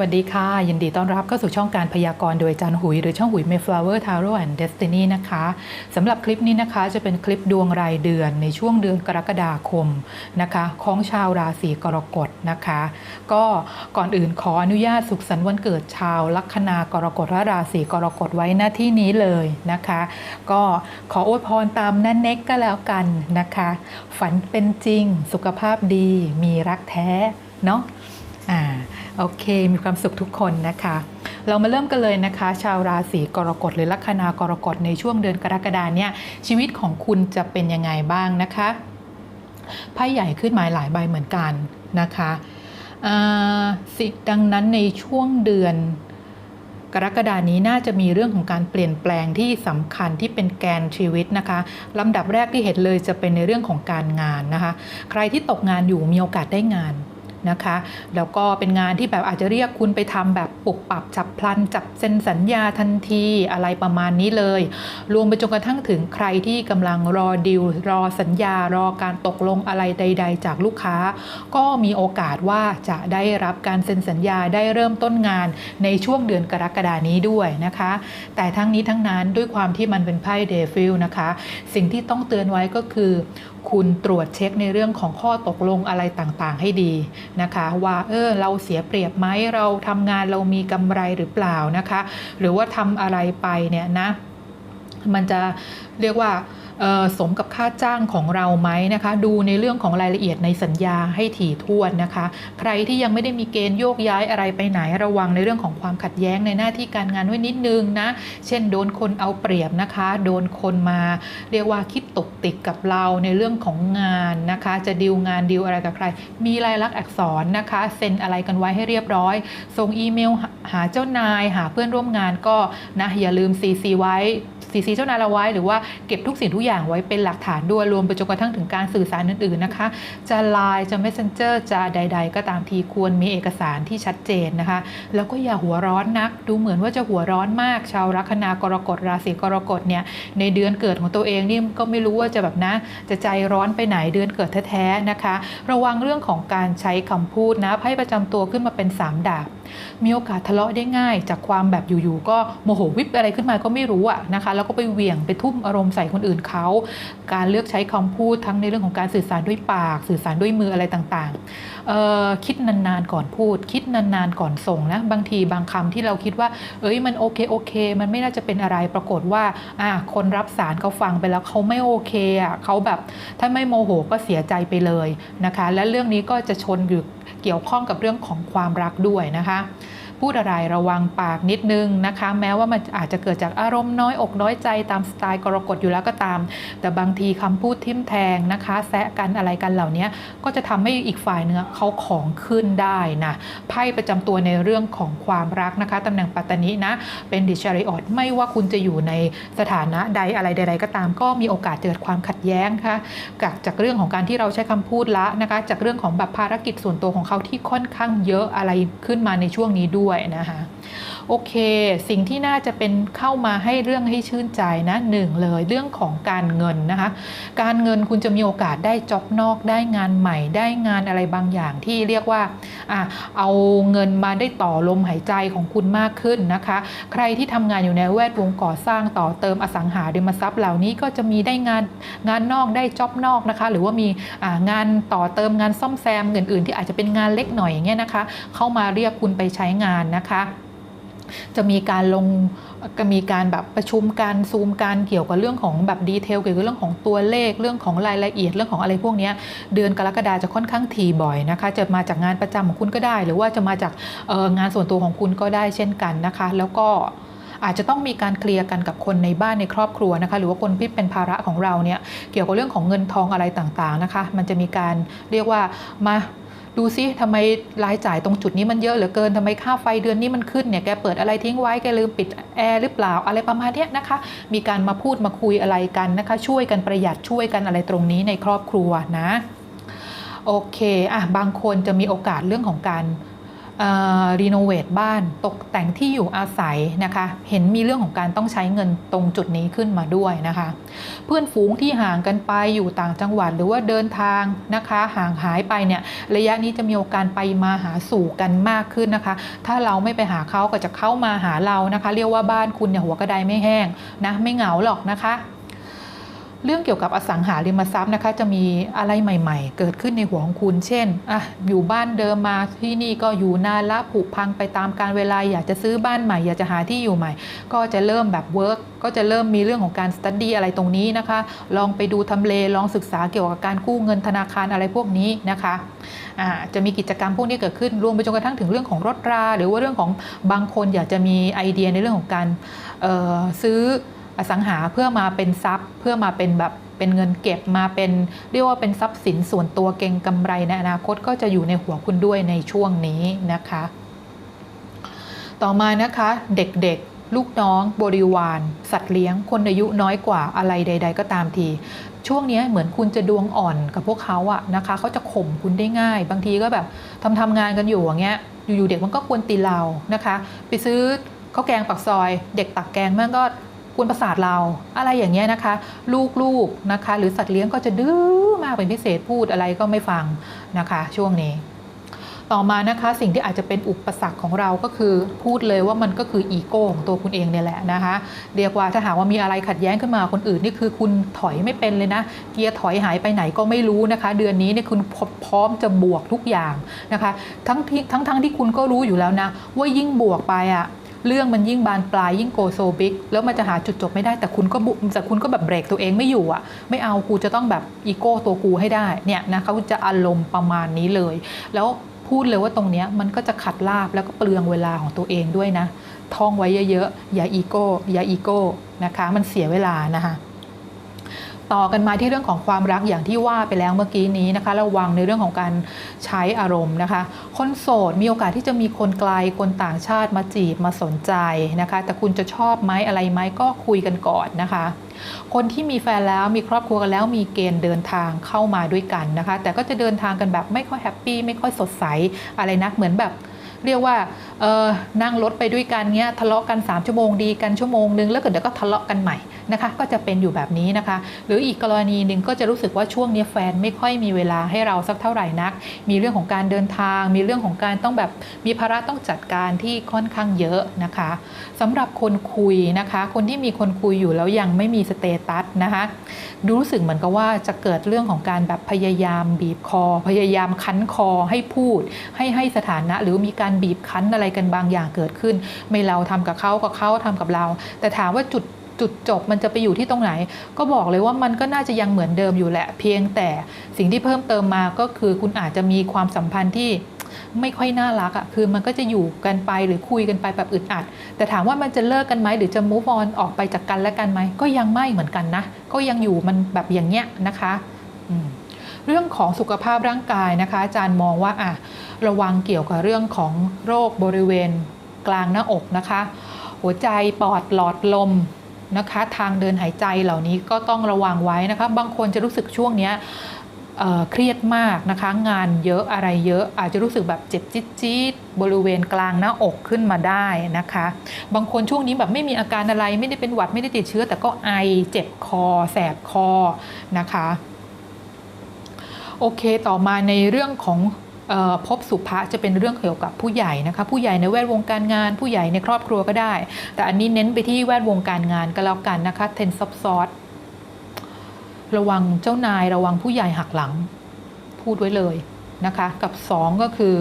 วัสดีค่ะ ยินดีต้อนรับเข้าสู่ช่องการพยากรณ์โดยจารย์หุย หรือช่องหุย Mayflower Tarot and Destiny นะคะสำหรับคลิปนี้นะคะจะเป็นคลิปดวงรายเดือนในช่วงเดือนกรกฎาคมนะคะ ของชาวราศีกรกฎนะคะ ก็ก่อนอื่นขออนุญาตสุขสันต์วันเกิดชาวลัคนากรกฎและราศีกรกฎไว้หน้าที่นี้เลยนะคะ ก็ขออวยพรตามนั่นเน็กก็แล้วกันนะคะ ฝันเป็นจริงสุขภาพดีมีรักแท้เนาะอ่า โอเค มีความสุขทุกคนนะคะ เรามาเริ่มกันเลยนะคะ ชาวราศีกรกฎหรือลัคนากรกฎในช่วงเดือนกรกฎาเนี่ยชีวิตของคุณจะเป็นยังไงบ้างนะคะไพ่ใหญ่ขึ้นมาหลายใบเหมือนกันนะคะอ่าสิดังนั้นในช่วงเดือนกรกฎานี้น่าจะมีเรื่องของการเปลี่ยนแปลงที่สำคัญที่เป็นแกนชีวิตนะคะลำดับแรกที่เห็นเลยจะเป็นในเรื่องของการงานนะคะ ใครที่ตกงานอยู่มีโอกาสได้งาน นะคะ แล้วก็เป็นงานที่แบบอาจจะเรียกคุณไปทำแบบปุบปรับจับพลัน จับเซ็นสัญญาทันทีอะไรประมาณนี้เลย รวมไปจนกระทั่งถึงใครที่กำลังรอดิวรอสัญญารอการตกลงอะไรใด ๆ จากลูกค้า ก็มีโอกาสว่าจะได้รับการเซ็นสัญญาได้เริ่มต้นงานในช่วงเดือนกรกฎานี้ด้วยนะคะ แต่ทั้งนี้ทั้งนั้นด้วยความที่มันเป็นไพ่เดฟิลนะคะ สิ่งที่ต้องเตือนไว้ก็คือ คุณตรวจเช็คในเรื่องของข้อตกลงอะไรต่างๆ ให้ดีนะคะ ว่าเออเราเสียเปรียบไหมเราทำงานเรามีกำไรหรือเปล่านะคะ หรือว่าทำอะไรไปเนี่ยนะ มันจะเรียกว่า สมกับค่าจ้างของเราไหมนะคะ ดูในเรื่องของรายละเอียดในสัญญาให้ถี่ถ้วนนะคะ ใครที่ยังไม่ได้มีเกณฑ์โยกย้ายอะไรไปไหนระวังในเรื่องของความขัดแย้งในหน้าที่การงานไว้นิดนึงนะ เช่นโดนคนเอาเปรียบนะคะ โดนคนมาเรียกว่าคิดตกติดกับเราในเรื่องของงานนะคะ จะดีลงานดีลอะไรกับใคร มีลายลักษณ์อักษรนะคะเซ็นอะไรกันไว้ให้เรียบร้อย ส่งอีเมลหาเจ้านายหาเพื่อนร่วมงานก็นะอย่าลืม CC ไว้ ซีซีเจ้านายเราไว้ หรือว่าเก็บทุกสิ่งทุกอย่างไว้เป็นหลักฐานด้วยรวมไปจนกระทั่งถึงการสื่อสารอื่นๆนะคะ จะไลน์จะ messenger จะใด ๆ ก็ตามทีควรมีเอกสารที่ชัดเจนนะคะ แล้วก็อย่าหัวร้อนนัก ดูเหมือนว่าจะหัวร้อนมาก ชาวลัคนากรกฎราศีกรกฎเนี่ยในเดือนเกิดของตัวเองนี่ก็ไม่รู้ว่าจะแบบนะ จะใจร้อนไปไหนเดือนเกิดแท้ๆนะคะ ระวังเรื่องของการใช้คำพูดนะไพ่ประจำตัวขึ้นมาเป็นสามดาบ มีโอกาสทะเลาะได้ง่าย จากความแบบอยู่ๆก็โมโหวิบอะไรขึ้นมาก็ไม่รู้อะนะคะ แล้วก็ไปเหวี่ยงไปทุ่มอารมณ์ใส่คนอื่นเขา การเลือกใช้คำพูดทั้งในเรื่องของการสื่อสารด้วยปาก สื่อสารด้วยมืออะไรต่างๆ คิดนานๆก่อนพูด คิดนานๆก่อนส่งนะ บางทีบางคำที่เราคิดว่า เอ้ยมันโอเคโอเค มันไม่น่าจะเป็นอะไรปรากฏว่าอะคนรับสารเขาฟังไปแล้วเขาไม่โอเคอะเขาแบบถ้าไม่โมโหก็เสียใจไปเลยนะคะ และเรื่องนี้ก็จะชนอยู่ เกี่ยวข้องกับเรื่องของความรักด้วยนะคะ พูดอะไรระวังปากนิดนึงนะคะ แม้ว่ามันอาจจะเกิดจากอารมณ์น้อยอกน้อยใจตามสไตล์กรกฎอยู่แล้วก็ตาม แต่บางทีคำพูดทิมแทงนะคะ แซะกันอะไรกันเหล่านี้ก็จะทำให้อีกฝ่ายเนื้อเขาของขึ้นได้นะไพ่ประจำตัวในเรื่องของความรักนะคะตำแหน่งปัตตานินะ เป็นดิชาริออดไม่ว่าคุณจะอยู่ในสถานะใดอะไรใด ๆ ก็ตาม ก็มีโอกาสเกิดความขัดแย้งค่ะจากจากเรื่องของการที่เราใช้คำพูดละนะคะ จากเรื่องของแบบภารกิจส่วนตัวของเขาที่ค่อนข้างเยอะอะไรขึ้นมาในช่วงนี้ด้วยด้วยนะคะ โอเค สิ่งที่น่าจะเป็นเข้ามาให้เรื่องให้ชื่นใจนะหนึ่งเลยเรื่องของการเงินนะคะ การเงินคุณจะมีโอกาสได้จ็อบนอกได้งานใหม่ ได้งานอะไรบางอย่างที่เรียกว่าอะเอาเงินมาได้ต่อลมหายใจของคุณมากขึ้นนะคะ ใครที่ทำงานอยู่ในแวดวงก่อสร้างต่อเติมอสังหาริมทรัพย์เหล่านี้ก็จะมีได้งานงานนอกได้จ็อบนอกนะคะ หรือว่ามีงานต่อเติมงานซ่อมแซมอื่นๆ ที่อาจจะเป็นงานเล็กหน่อยอย่างเงี้ยนะคะ เข้ามาเรียกคุณไปใช้งานนะคะ จะมีการลงก็มีการแบบประชุมการซูมการเกี่ยวกับเรื่องของแบบดีเทลเกี่ยวกับเรื่องของตัวเลขเรื่องของรายละเอียดเรื่องของอะไรพวกนี้เดือนกรกฎาจะค่อนข้างทีบ่อยนะคะ จะมาจากงานประจำของคุณก็ได้ หรือว่าจะมาจากงานส่วนตัวของคุณก็ได้เช่นกันนะคะ แล้วก็อาจจะต้องมีการเคลียร์กันกับคนในบ้านในครอบครัวนะคะ หรือว่าคนที่เป็นภาระของเราเนี่ยเกี่ยวกับเรื่องของเงินทองอะไรต่างๆนะคะ มันจะมีการเรียกว่ามา ดูซิทำไมรายจ่ายตรงจุดนี้มันเยอะเหลือเกินทำไมค่าไฟเดือนนี้มันขึ้นเนี่ยแกเปิดอะไรทิ้งไว้แกลืมปิดแอร์หรือเปล่าอะไรประมาณนี้นะคะ มีการมาพูดมาคุยอะไรกันนะคะ ช่วยกันประหยัดช่วยกันอะไรตรงนี้ในครอบครัวนะ โอเคอะบางคนจะมีโอกาสเรื่องของการ รีโนเวทบ้านตกแต่งที่อยู่อาศัยนะคะ เห็นมีเรื่องของการต้องใช้เงินตรงจุดนี้ขึ้นมาด้วยนะคะ เพื่อนฝูงที่ห่างกันไปอยู่ต่างจังหวัดหรือว่าเดินทางนะคะ ห่างหายไปเนี่ยระยะนี้จะมีโอกาสไปมาหาสู่กันมากขึ้นนะคะ ถ้าเราไม่ไปหาเขาก็จะเข้ามาหาเรานะคะ เรียกว่าบ้านคุณเนี่ยหัวกระไดไม่แห้งนะไม่เหงาหรอกนะคะ เรื่องเกี่ยวกับอสังหาริมทรัพย์นะคะ จะมีอะไรใหม่ๆ เกิดขึ้นในหัวของคุณ เช่นอะอยู่บ้านเดิมมาที่นี่ก็อยู่นานละผุพังไปตามการเวลาอยากจะซื้อบ้านใหม่ อยากจะหาที่อยู่ใหม่ ก็จะเริ่มแบบเวิร์กก็จะเริ่มมีเรื่องของการสตัดดี้อะไรตรงนี้นะคะ ลองไปดูทำเลลองศึกษาเกี่ยวกับการกู้เงินธนาคารอะไรพวกนี้นะคะอ่าจะมีกิจกรรมพวกนี้เกิดขึ้นรวมไปจนกระทั่งถึงเรื่องของรถรา หรือว่าเรื่องของบางคนอยากจะมีไอเดียในเรื่องของการซื้อ อสังหาเพื่อมาเป็นทรัพย์ เพื่อมาเป็นแบบเป็นเงินเก็บมาเป็นเรียกว่าเป็นทรัพย์สินส่วนตัวเก่งกำไรในอนาคตก็จะอยู่ในหัวคุณด้วยในช่วงนี้นะคะ ต่อมานะคะเด็กๆ ลูกน้อง บริวาร สัตว์เลี้ยง คนอายุน้อยกว่าอะไรใด ๆ ก็ตามที ช่วงนี้เหมือนคุณจะดวงอ่อนกับพวกเขาอะนะคะเขาจะข่มคุณได้ง่าย บางทีก็แบบทำทำงานกันอยู่อย่างเงี้ยอยู่ๆเด็กมันก็กวนตีเรานะคะ ไปซื้อข้าวแกงปักซอย เด็กตักแกงมันก็ กวนประสาทเรา อะไรอย่างเงี้ยนะคะ ลูกๆนะคะ หรือสัตว์เลี้ยงก็จะดื้อมากเป็นพิเศษพูดอะไรก็ไม่ฟังนะคะ ช่วงนี้ ต่อมานะคะสิ่งที่อาจจะเป็นอุปสรรคของเราก็คือพูดเลยว่ามันก็คืออีโก้ของตัวคุณเองเนี่ยแหละนะคะเรียกว่าถ้าหากว่ามีอะไรขัดแย้งขึ้นมาคนอื่นนี่คือคุณถอยไม่เป็นเลยนะ เกียร์ถอยหายไปไหนก็ไม่รู้นะคะ เดือนนี้เนี่ยคุณพร้อมจะบวกทุกอย่างนะคะ ทั้งที่ทั้งทั้งที่คุณก็รู้อยู่แล้วนะว่ายิ่งบวกไปอะ เรื่องมันยิ่งบานปลายยิ่งโกโซบิกแล้วมันจะหาจุดจบไม่ได้แต่คุณก็บุแต่คุณก็แบบเบรกตัวเองไม่อยู่อะ ไม่เอากูจะต้องแบบอีโก้ตัวกูให้ได้เนี่ยนะเขาจะอารมณ์ประมาณนี้เลย แล้วพูดเลยว่าตรงเนี้ยมันก็จะขัดลาบแล้วก็เปลืองเวลาของตัวเองด้วยนะ ท่องไว้เยอะๆอย่าอีโก้อย่าอีโก้นะคะ มันเสียเวลานะคะ ต่อกันมาที่เรื่องของความรักอย่างที่ว่าไปแล้วเมื่อกี้นี้นะคะ ระวังในเรื่องของการใช้อารมณ์นะคะ คนโสดมีโอกาสที่จะมีคนไกลคนต่างชาติมาจีบมาสนใจนะคะ แต่คุณจะชอบไหมอะไรไหมก็คุยกันก่อนนะคะ คนที่มีแฟนแล้วมีครอบครัวกันแล้วมีเกณฑ์เดินทางเข้ามาด้วยกันนะคะ แต่ก็จะเดินทางกันแบบไม่ค่อยแฮปปี้ไม่ค่อยสดใสอะไรนักเหมือนแบบ เรียกว่าเออนั่งรถไปด้วยกันเงี้ยทะเลาะกัน 3 ชั่วโมงดีกันชั่วโมงนึงแล้วก็เดี๋ยวก็ทะเลาะกันใหม่นะคะก็จะเป็นอยู่แบบนี้นะคะ หรืออีกกรณีหนึ่งก็จะรู้สึกว่าช่วงนี้แฟนไม่ค่อยมีเวลาให้เราสักเท่าไหร่นัก มีเรื่องของการเดินทาง มีเรื่องของการต้องแบบมีภาระต้องจัดการที่ค่อนข้างเยอะนะคะสำหรับคนคุยนะคะ คนที่มีคนคุยอยู่แล้วยังไม่มีสเตตัสนะคะดูรู้สึกเหมือนกับว่าจะเกิดเรื่องของการแบบพยายามบีบคอ พยายามคั้นคอให้พูด ให้ให้สถานะ หรือมีการบีบคั้นอะไรกันบางอย่างเกิดขึ้น ไม่เราทำกับเขากับเขาทำกับเรา แต่ถามว่าจุดจุดจบมันจะไปอยู่ที่ตรงไหน ก็บอกเลยว่ามันก็น่าจะยังเหมือนเดิมอยู่แหละ เพียงแต่สิ่งที่เพิ่มเติมมาก็คือคุณอาจจะมีความสัมพันธ์ที่ไม่ค่อยน่ารักอะ่ะคือมันก็จะอยู่กันไปหรือคุยกันไปแบบอึดอัด แต่ถามว่ามันจะเลิกกันไหมหรือจะ move on ออกไปจากกันและกันไหมก็ยังไม่เหมือนกันนะ ก็ยังอยู่มันแบบอย่างเงี้ยนะคะ เรื่องของสุขภาพร่างกายนะคะ อาจารย์มองว่าอะ ระวังเกี่ยวกับเรื่องของโรคบริเวณกลางหน้าอกนะคะ หัวใจปอดหลอดลมนะคะ ทางเดินหายใจเหล่านี้ก็ต้องระวังไว้นะคะ บางคนจะรู้สึกช่วงนี้เเครียดมากนะคะ งานเยอะอะไรเยอะอาจจะรู้สึกแบบเจ็บจี๊ดจี๊ดบริเวณกลางหน้าอกขึ้นมาได้นะคะ บางคนช่วงนี้แบบไม่มีอาการอะไรไม่ได้เป็นหวัดไม่ได้ติดเชื้อ แต่ก็ไอเจ็บคอ แสบคอนะคะ โอเคต่อมาในเรื่องของ พบสุภะจะเป็นเรื่องเกี่ยวกับผู้ใหญ่นะคะผู้ใหญ่ในแวดวงการงาน ผู้ใหญ่ในครอบครัวก็ได้ แต่อันนี้เน้นไปที่แวดวงการงานก็แล้วกันนะคะเทนซับซอสระวังเจ้านายระวังผู้ใหญ่หักหลัง พูดไว้เลยนะคะ กับ 2 ก็คือ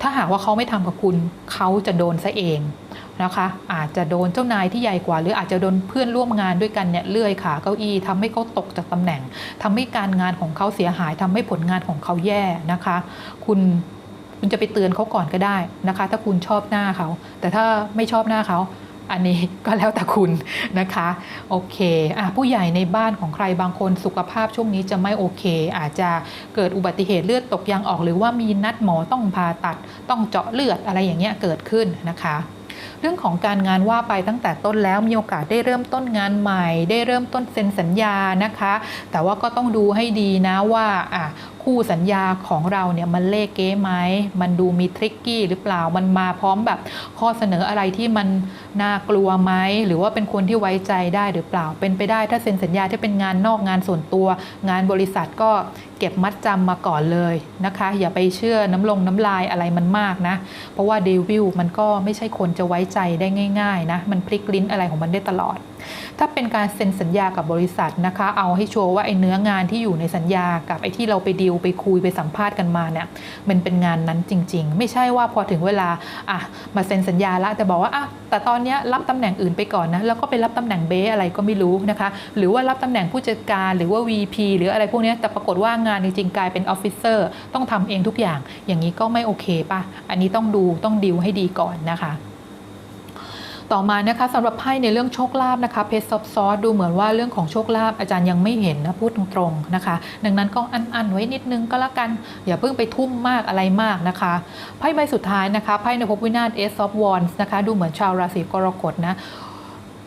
ถ้าหากว่าเขาไม่ทำกับคุณ เขาจะโดนซะเอง นะคะอาจจะโดนเจ้านายที่ใหญ่กว่า หรืออาจจะโดนเพื่อนร่วมงานด้วยกันเนี่ยเลื่อยขาเก้าอี้ทำให้เขาตกจากตำแหน่งทำให้การงานของเขาเสียหายทำให้ผลงานของเขาแย่นะคะ คุณคุณจะไปเตือนเขาก่อนก็ได้นะคะ ถ้าคุณชอบหน้าเขา แต่ถ้าไม่ชอบหน้าเขาอันนี้ก็แล้วแต่คุณนะคะ โอเคอะผู้ใหญ่ในบ้านของใครบางคนสุขภาพช่วงนี้จะไม่โอเค อาจจะเกิดอุบัติเหตุเลือดตกยางออก หรือว่ามีนัดหมอต้องผ่าตัดต้องเจาะเลือดอะไรอย่างเงี้ยเกิดขึ้นนะคะ เรื่องของการงานว่าไปตั้งแต่ต้นแล้วมีโอกาสได้เริ่มต้นงานใหม่ ได้เริ่มต้นเซ็นสัญญานะคะ แต่ว่าก็ต้องดูให้ดีนะว่าอะคู่สัญญาของเราเนี่ยมันเลขเก้ไหม มันดูมีทริกกี้หรือเปล่า มันมาพร้อมแบบข้อเสนออะไรที่มันน่ากลัวไหม หรือว่าเป็นคนที่ไว้ใจได้หรือเปล่า เป็นไปได้ถ้าเซ็นสัญญาที่เป็นงานนอกงานส่วนตัว งานบริษัทก็ เก็บมัดจำมาก่อนเลยนะคะ อย่าไปเชื่อน้ำลงน้ำลายอะไรมันมากนะ เพราะว่าเดวิลมันก็ไม่ใช่คนจะไว้ใจได้ง่าย ๆ นะ มันพลิกลิ้นอะไรของมันได้ตลอด ถ้าเป็นการเซ็นสัญญากับบริษัทนะคะ เอาให้ชัวร์ว่าไอ้เนื้องานที่อยู่ในสัญญากับไอ้ที่เราไปดีลไปคุยไปสัมภาษณ์กันมาเนี่ยมันเป็นงานนั้นจริง ๆ ไม่ใช่ว่าพอถึงเวลาอะมาเซ็นสัญญาแล้วแต่บอกว่าอะแต่ตอนนี้รับตำแหน่งอื่นไปก่อนนะแล้วก็ไปรับตำแหน่งเบสอะไรก็ไม่รู้นะคะ หรือว่ารับตำแหน่งผู้จัดการหรือว่า VP หรืออะไรพวกนี้แต่ปรากฏว่างานจริงๆกลายเป็นออฟฟิเซอร์ต้องทำเองทุกอย่าง อย่างนี้ก็ไม่โอเคป่ะอันนี้ต้องดูต้องดิวให้ดีก่อนนะคะ ต่อมานะคะสำหรับไพ่ในเรื่องโชคลาภนะคะเพชรซอฟซอสดูเหมือนว่าเรื่องของโชคลาภอาจารย์ยังไม่เห็นนะพูดตรงๆนะคะ ดังนั้นก็อันๆไว้นิดนึงก็แล้วกัน อย่าเพิ่งไปทุ่มมากอะไรมากนะคะไพ่ใบสุดท้ายนะคะไพ่ในภพวินาศเอสซอฟวอนส์นะคะดูเหมือนชาวราศีกรกฎนะ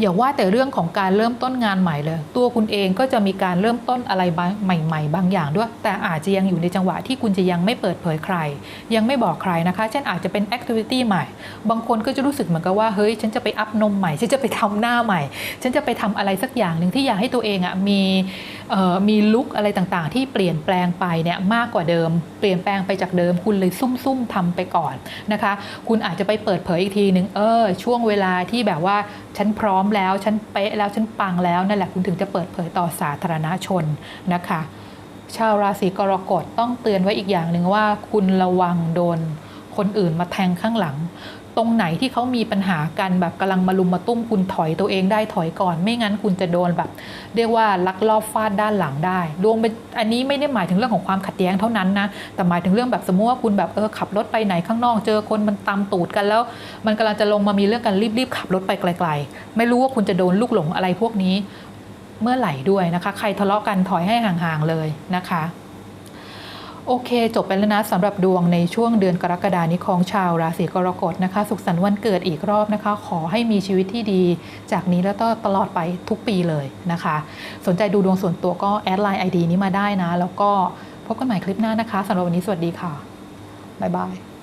อย่าว่าแต่เรื่องของการเริ่มต้นงานใหม่เลย ตัวคุณเองก็จะมีการเริ่มต้นอะไรใหม่ ๆ บางอย่างด้วย แต่อาจจะยังอยู่ในจังหวะที่คุณจะยังไม่เปิดเผยใคร ยังไม่บอกใครนะคะ เช่นอาจจะเป็นแอคทิวิตี้ใหม่ บางคนก็จะรู้สึกเหมือนกับว่า เฮ้ย ฉันจะไปอัพนมใหม่ ฉันจะไปทำหน้าใหม่ ฉันจะไปทำอะไรสักอย่างหนึ่งที่อยากให้ตัวเองอะมีมีลุคอะไรต่างๆ ที่เปลี่ยนแปลงไปเนี่ยมากกว่าเดิม เปลี่ยนแปลงไปจากเดิม คุณเลยซุ่มๆทำไปก่อนนะคะ คุณอาจจะไปเปิดเผยอีกทีหนึ่งเออช่วงเวลาที่แบบว่าฉันพร้อมแล้วฉันเป๊ะแล้วฉันปังแล้วนั่นแหละคุณถึงจะเปิดเผยต่อสาธารณชนนะคะ ชาวราศีกรกฎต้องเตือนไว้อีกอย่างหนึ่งว่า คุณระวังโดนคนอื่นมาแทงข้างหลัง ตรงไหนที่เขามีปัญหากันแบบกำลังมาลุมมาตุ้มคุณถอยตัวเองได้ถอยก่อน ไม่งั้นคุณจะโดนแบบ เรียกว่าลักลอบฟาดด้านหลังได้ดวงเป็นอันนี้ไม่ได้หมายถึงเรื่องของความขัดแย้งเท่านั้นนะแต่หมายถึงเรื่องแบบสมมติว่าคุณแบบเออขับรถไปไหนข้างนอกเจอคนมันตามตูดกันแล้ว มันกำลังจะลงมามีเรื่องกันรีบๆขับรถไปไกล ๆ ไม่รู้ว่าคุณจะโดนลูกหลงอะไรพวกนี้เมื่อไหร่ด้วยนะคะ ใครทะเลาะกันถอยให้ห่างๆเลยนะคะ โอเค จบไปแล้วนะสำหรับดวงในช่วงเดือนกรกฎานี้ของชาวราศีกรกฎนะคะ สุขสันต์วันเกิดอีกรอบนะคะ ขอให้มีชีวิตที่ดี จากนี้แล้วก็ตลอดไปทุกปีเลยนะคะ สนใจดูดวงส่วนตัวก็แอดไลน์ ID นี้มาได้นะ แล้วก็พบกันใหม่คลิปหน้านะคะสำหรับวันนี้สวัสดีค่ะบ๊ายบาย